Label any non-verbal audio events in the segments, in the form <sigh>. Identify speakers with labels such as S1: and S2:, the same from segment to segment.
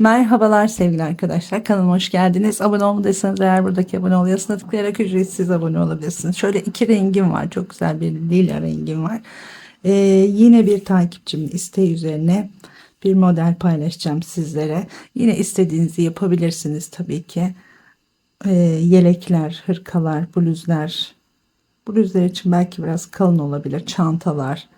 S1: Merhabalar sevgili arkadaşlar. Kanalıma hoş geldiniz. Abone olmadıysanız eğer buradaki abone ol yazısına tıklayarak ücretsiz abone olabilirsiniz. Şöyle iki rengim var. Çok güzel bir lila rengim var. Ee, yine bir takipçimin isteği üzerine bir model paylaşacağım sizlere. Yine istediğinizi yapabilirsiniz tabii ki. Ee, yelekler, hırkalar, bluzlar. Bluzlar için belki biraz kalın olabilir. Çantalar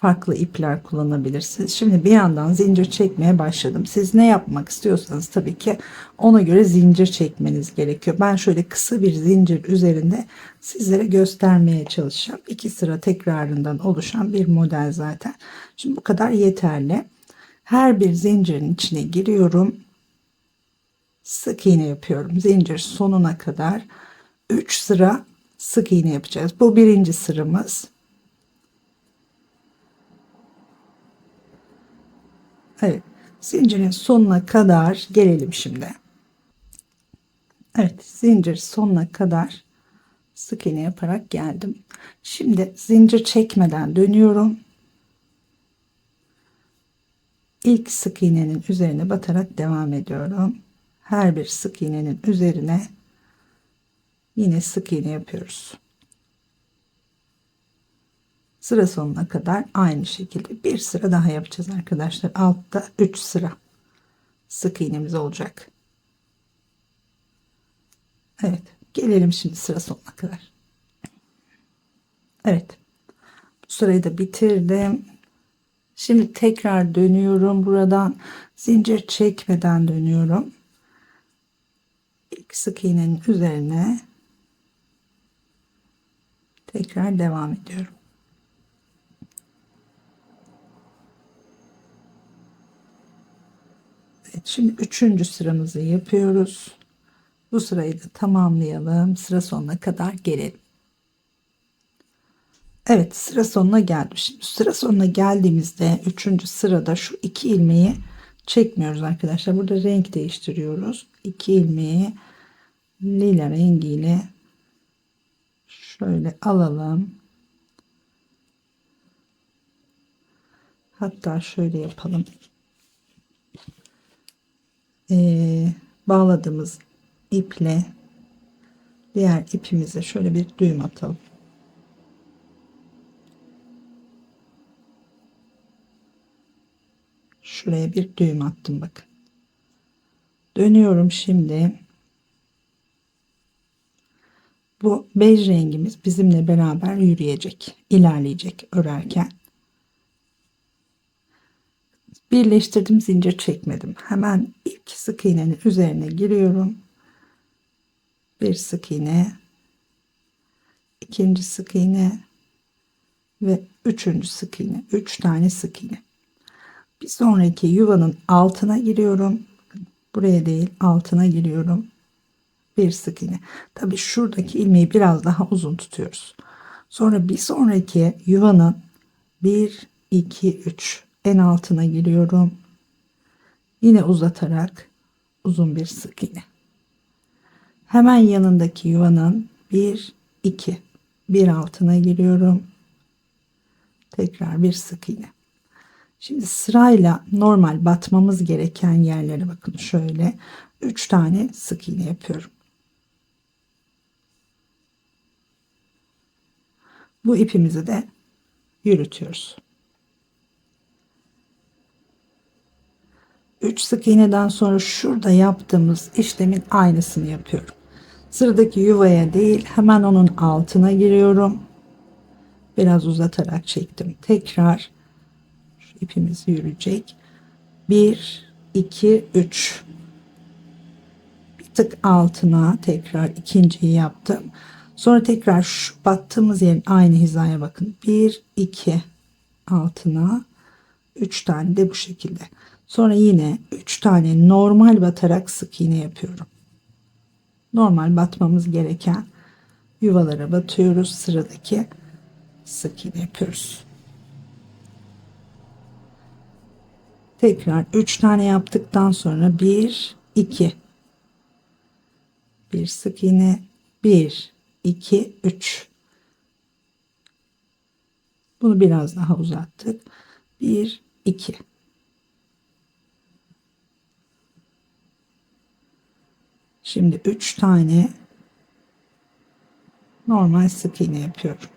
S1: farklı ipler kullanabilirsiniz. Şimdi bir yandan zincir çekmeye başladım. Siz ne yapmak istiyorsanız tabii ki ona göre zincir çekmeniz gerekiyor. Ben şöyle kısa bir zincir üzerinde sizlere göstermeye çalışacağım. İki sıra tekrarından oluşan bir model zaten. Şimdi bu kadar yeterli. Her bir zincirin içine giriyorum. Sık iğne yapıyorum. Zincir sonuna kadar 3 sıra sık iğne yapacağız. Bu birinci sıramız. Evet. Zincirin sonuna kadar gelelim şimdi. Evet. Zincir sonuna kadar sık iğne yaparak geldim. Şimdi zincir çekmeden dönüyorum. İlk sık iğnenin üzerine batarak devam ediyorum. Her bir sık iğnenin üzerine yine sık iğne yapıyoruz. Sıra sonuna kadar aynı şekilde bir sıra daha yapacağız arkadaşlar. Altta 3 sıra sık iğnemiz olacak. Evet. Gelelim şimdi sıra sonuna kadar. Evet. Bu sırayı da bitirdim. Şimdi tekrar dönüyorum buradan. Zincir çekmeden dönüyorum. İlk sık iğnenin üzerine tekrar devam ediyorum. Evet, şimdi üçüncü sıramızı yapıyoruz. Bu sırayı da tamamlayalım. Sıra sonuna kadar gelelim. Evet sıra sonuna geldim. Şimdi sıra sonuna geldiğimizde üçüncü sırada şu iki ilmeği çekmiyoruz arkadaşlar. Burada renk değiştiriyoruz. İki ilmeği lila rengiyle şöyle alalım. Hatta şöyle yapalım. Ee, bağladığımız iple diğer ipimize şöyle bir düğüm atalım. Şuraya bir düğüm attım bakın. Dönüyorum şimdi. Bu bej rengimiz bizimle beraber yürüyecek, ilerleyecek örerken. Birleştirdim, zincir çekmedim. Hemen ilk sık iğnenin üzerine giriyorum. Bir sık iğne, ikinci sık iğne ve üçüncü sık iğne. Üç tane sık iğne. Bir sonraki yuvanın altına giriyorum. Buraya değil altına giriyorum. Bir sık iğne. Tabi şuradaki ilmeği biraz daha uzun tutuyoruz. Sonra bir sonraki yuvanın 1, 2, 3 en altına giriyorum. Yine uzatarak uzun bir sık iğne. Hemen yanındaki yuvanın 1, 2 bir altına giriyorum. Tekrar bir sık iğne. Şimdi sırayla normal batmamız gereken yerlere bakın şöyle 3 tane sık iğne yapıyorum. Bu ipimizi de yürütüyoruz. 3 sık iğneden sonra şurada yaptığımız işlemin aynısını yapıyorum. Sıradaki yuvaya değil hemen onun altına giriyorum. Biraz uzatarak çektim. Tekrar ipimiz yürüyecek. 1 2 3 bir tık altına tekrar ikinciyi yaptım. Sonra tekrar şu battığımız yerin aynı hizaya bakın. 1 2 altına 3 tane de bu şekilde. Sonra yine 3 tane normal batarak sık iğne yapıyorum. Normal batmamız gereken yuvalara batıyoruz. Sıradaki sık iğne yapıyoruz. Tekrar 3 tane yaptıktan sonra 1 2 bir sık iğne 1 2 3 bunu biraz daha uzattık 1 2 Şimdi 3 tane normal sık iğne yapıyorum.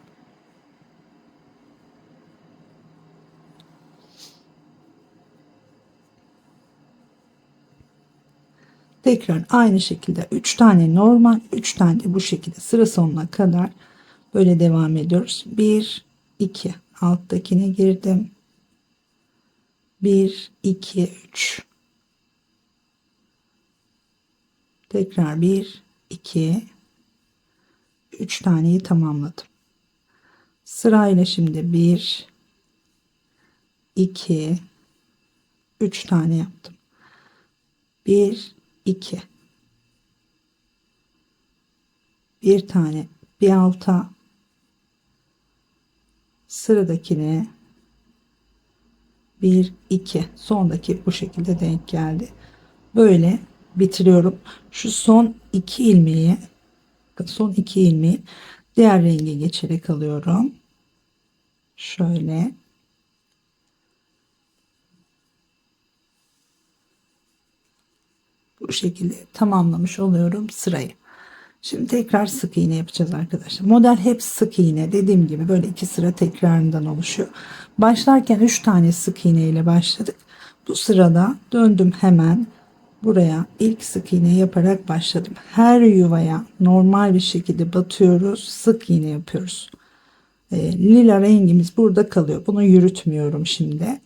S1: Tekrar aynı şekilde 3 tane normal, 3 tane de bu şekilde sıra sonuna kadar böyle devam ediyoruz. 1 2 alttakine girdim. 1 2 3 Tekrar 1 2 3 taneyi tamamladım. Sırayla şimdi 1 2 3 tane yaptım. 1 2 bir tane bir alta sıradakine 1 2 sondaki bu şekilde denk geldi. Böyle bitiriyorum. Şu son iki ilmeği son iki ilmeği diğer renge geçerek alıyorum. Şöyle bu şekilde tamamlamış oluyorum sırayı. Şimdi tekrar sık iğne yapacağız arkadaşlar. Model hep sık iğne. Dediğim gibi böyle iki sıra tekrarından oluşuyor. Başlarken 3 tane sık iğne ile başladık. Bu sırada döndüm hemen buraya ilk sık iğne yaparak başladım. Her yuvaya normal bir şekilde batıyoruz. Sık iğne yapıyoruz. E, lila rengimiz burada kalıyor. Bunu yürütmüyorum şimdi.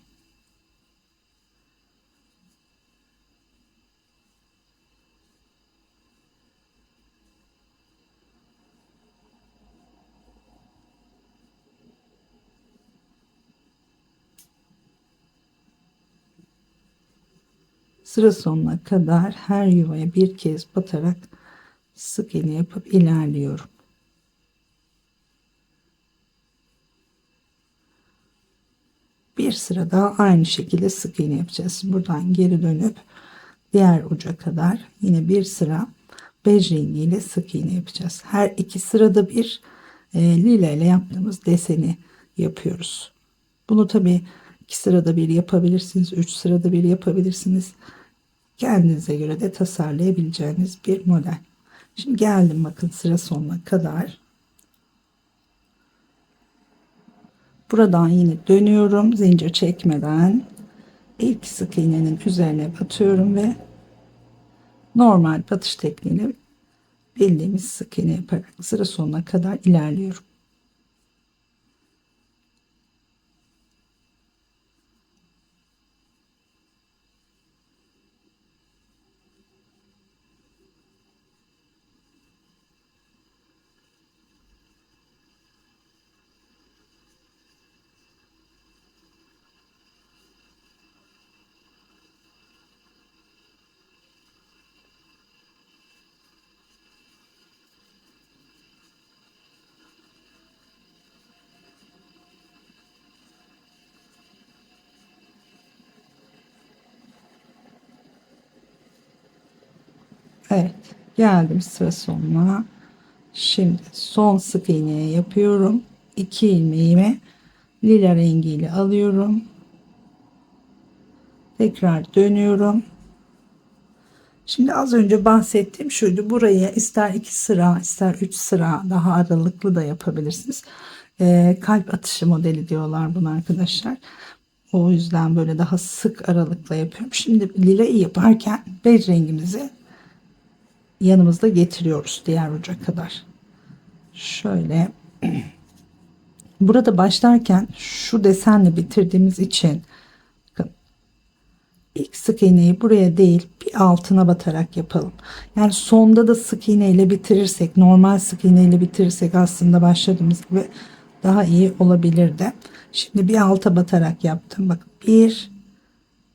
S1: Sıra sonuna kadar her yuvaya bir kez batarak sık iğne yapıp ilerliyorum. Bir sıra daha aynı şekilde sık iğne yapacağız. Buradan geri dönüp diğer uca kadar yine bir sıra bej rengiyle sık iğne yapacağız. Her iki sırada bir e, lila ile yaptığımız deseni yapıyoruz. Bunu tabi iki sırada bir yapabilirsiniz, üç sırada bir yapabilirsiniz kendinize göre de tasarlayabileceğiniz bir model. Şimdi geldim bakın sıra sonuna kadar. Buradan yine dönüyorum zincir çekmeden ilk sık iğnenin üzerine batıyorum ve normal batış tekniğiyle bildiğimiz sık iğne yaparak sıra sonuna kadar ilerliyorum. Evet geldim sıra sonuna. Şimdi son sık iğneye yapıyorum. 2 ilmeğimi lila rengiyle alıyorum. Tekrar dönüyorum. Şimdi az önce bahsettiğim şuydu. Buraya ister 2 sıra ister 3 sıra daha aralıklı da yapabilirsiniz. Ee, kalp atışı modeli diyorlar bunu arkadaşlar. O yüzden böyle daha sık aralıkla yapıyorum. Şimdi lila yaparken bej rengimizi yanımızda getiriyoruz diğer uca kadar. Şöyle burada başlarken şu desenle bitirdiğimiz için bakın, ilk sık iğneyi buraya değil bir altına batarak yapalım. Yani sonda da sık iğne ile bitirirsek normal sık iğne ile bitirirsek aslında başladığımız gibi daha iyi olabilirdi. Şimdi bir alta batarak yaptım. Bak 1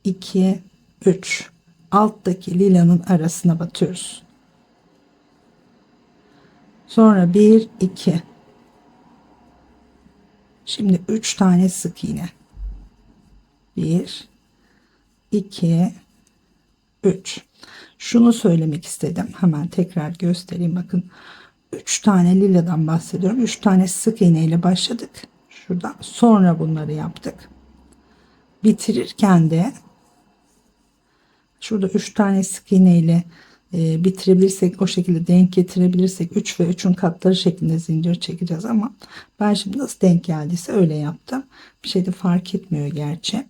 S1: 2 3 alttaki lilanın arasına batıyoruz. Sonra 1 2 Şimdi 3 tane sık iğne. 1 2 3 Şunu söylemek istedim. Hemen tekrar göstereyim. Bakın 3 tane liladan bahsediyorum. 3 tane sık iğne ile başladık. Şuradan sonra bunları yaptık. Bitirirken de şurada 3 tane sık iğne ile e, bitirebilirsek o şekilde denk getirebilirsek 3 ve 3'ün katları şeklinde zincir çekeceğiz ama ben şimdi nasıl denk geldiyse öyle yaptım. Bir şey de fark etmiyor gerçi.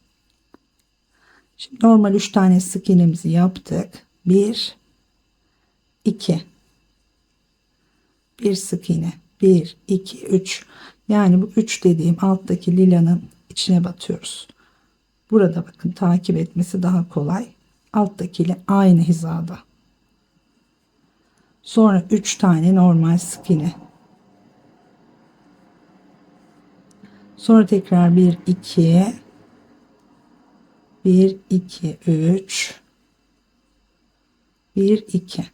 S1: Şimdi normal 3 tane sık iğnemizi yaptık. 1 2 bir sık iğne 1 2 3 yani bu 3 dediğim alttaki lilanın içine batıyoruz. Burada bakın takip etmesi daha kolay. Alttakiyle aynı hizada. Sonra 3 tane normal sık iğne. Sonra tekrar 1 2 1 2 3 1 2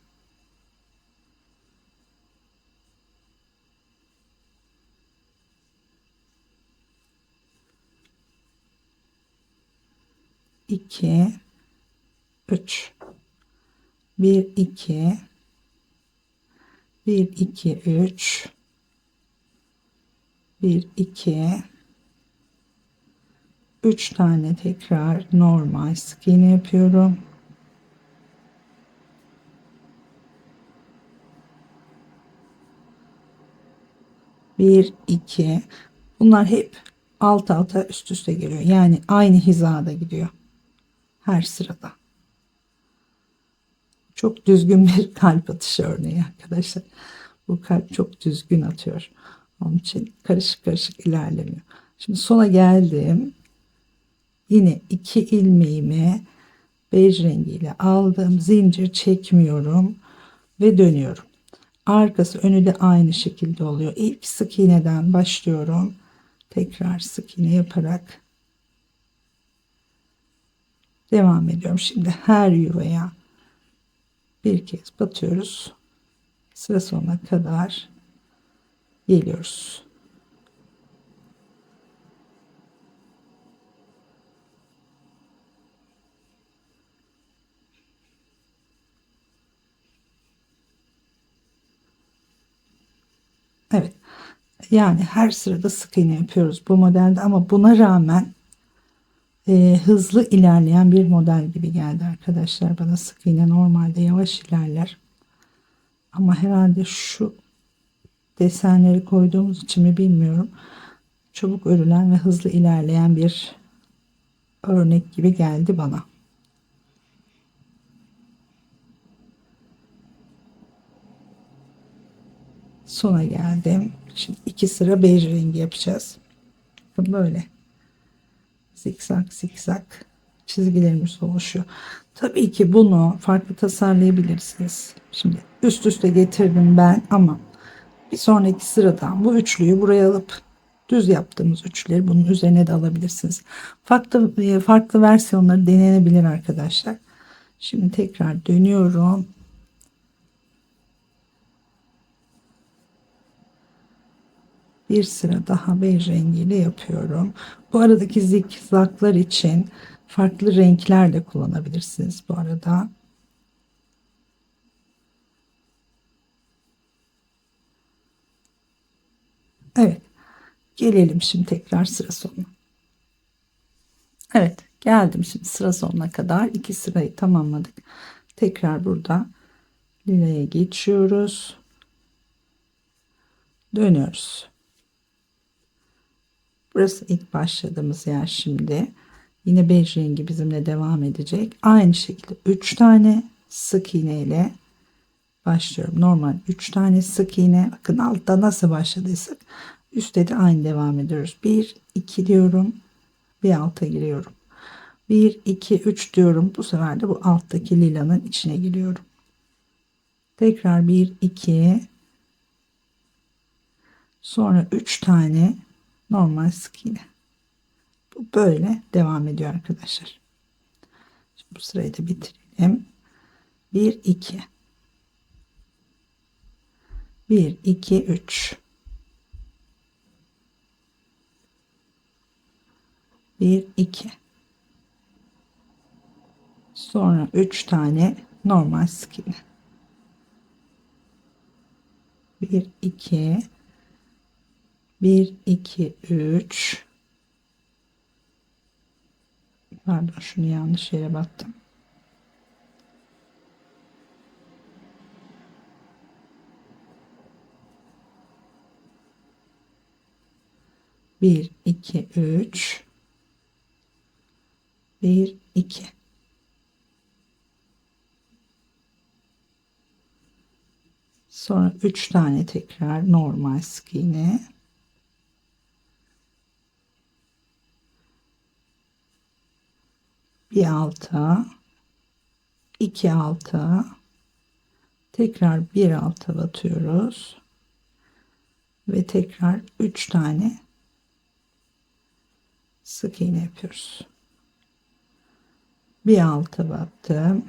S1: 2 3 1 2 1 2 3 1 2 3 tane tekrar normal sık yapıyorum. Bir, iki. Bunlar hep alt alta üst üste geliyor. Yani aynı hizada gidiyor her sırada. Çok düzgün bir <laughs> kalp atışı örneği arkadaşlar. Bu kalp çok düzgün atıyor. Onun için karışık karışık ilerlemiyor. Şimdi sona geldim. Yine iki ilmeğimi bej rengiyle aldım. Zincir çekmiyorum ve dönüyorum. Arkası önü de aynı şekilde oluyor. İlk sık iğneden başlıyorum. Tekrar sık iğne yaparak Devam ediyorum. Şimdi her yuvaya bir kez batıyoruz. Sıra sonuna kadar geliyoruz. Evet. Yani her sırada sık iğne yapıyoruz bu modelde ama buna rağmen e, hızlı ilerleyen bir model gibi geldi arkadaşlar. Bana sık iğne normalde yavaş ilerler. Ama herhalde şu desenleri koyduğumuz için mi bilmiyorum. Çabuk örülen ve hızlı ilerleyen bir örnek gibi geldi bana. Sona geldim. Şimdi iki sıra bej rengi yapacağız. Böyle zikzak zikzak çizgilerimiz oluşuyor. Tabii ki bunu farklı tasarlayabilirsiniz. Şimdi üst üste getirdim ben ama bir sonraki sıradan bu üçlüyü buraya alıp düz yaptığımız üçleri bunun üzerine de alabilirsiniz. Farklı e, farklı versiyonları denenebilir arkadaşlar. Şimdi tekrar dönüyorum. Bir sıra daha bej rengiyle yapıyorum. Bu aradaki zikzaklar için farklı renkler de kullanabilirsiniz bu arada. Evet. Gelelim şimdi tekrar sıra sonuna. Evet. Geldim şimdi sıra sonuna kadar. iki sırayı tamamladık. Tekrar burada lilaya geçiyoruz. Dönüyoruz. Burası ilk başladığımız yer şimdi. Yine bej rengi bizimle devam edecek. Aynı şekilde 3 tane sık iğne ile başlıyorum. Normal 3 tane sık iğne. Bakın altta nasıl başladıysak üstte de aynı devam ediyoruz. 1 2 diyorum. Bir alta giriyorum. 1 2 3 diyorum. Bu sefer de bu alttaki lilanın içine giriyorum. Tekrar 1 2 sonra 3 tane normal sık iğne. Bu böyle devam ediyor arkadaşlar. Şimdi bu sırayı da bitirelim. 1 2 1 2 3 1 2 sonra 3 tane normal sık iğne 1 2 1, 2, 3. Pardon şunu yanlış yere battım. Bir, iki, üç. Bir, iki. Sonra üç tane tekrar normal skine. Bir alta, iki alta, tekrar bir alta batıyoruz ve tekrar 3 tane sık iğne yapıyoruz. Bir alta battım.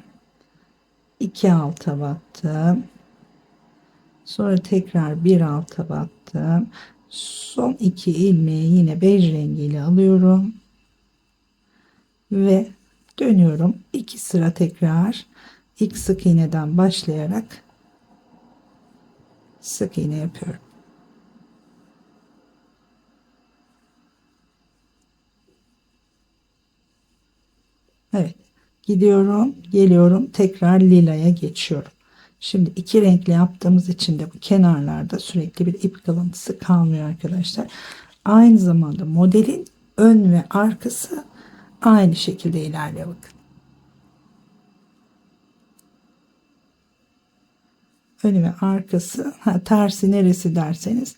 S1: iki alta battım. Sonra tekrar bir alta battım. Son iki ilmeği yine bej rengiyle alıyorum. Ve dönüyorum. iki sıra tekrar ilk sık iğneden başlayarak sık iğne yapıyorum. Evet. Gidiyorum, geliyorum, tekrar lilaya geçiyorum. Şimdi iki renkli yaptığımız için de bu kenarlarda sürekli bir ip kalıntısı kalmıyor arkadaşlar. Aynı zamanda modelin ön ve arkası aynı şekilde ilerliyor bakın. Önü ve arkası ha, tersi neresi derseniz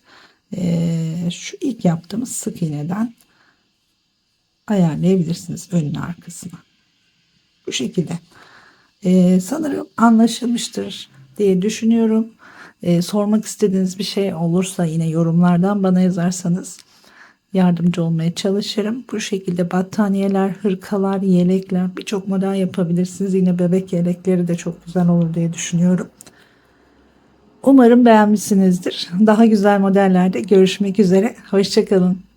S1: ee, şu ilk yaptığımız sık iğneden ayarlayabilirsiniz önünü arkasını. Bu şekilde. Ee, sanırım anlaşılmıştır diye düşünüyorum. Ee, sormak istediğiniz bir şey olursa yine yorumlardan bana yazarsanız yardımcı olmaya çalışırım. Bu şekilde battaniyeler, hırkalar, yelekler birçok model yapabilirsiniz. Yine bebek yelekleri de çok güzel olur diye düşünüyorum. Umarım beğenmişsinizdir. Daha güzel modellerde görüşmek üzere. Hoşçakalın.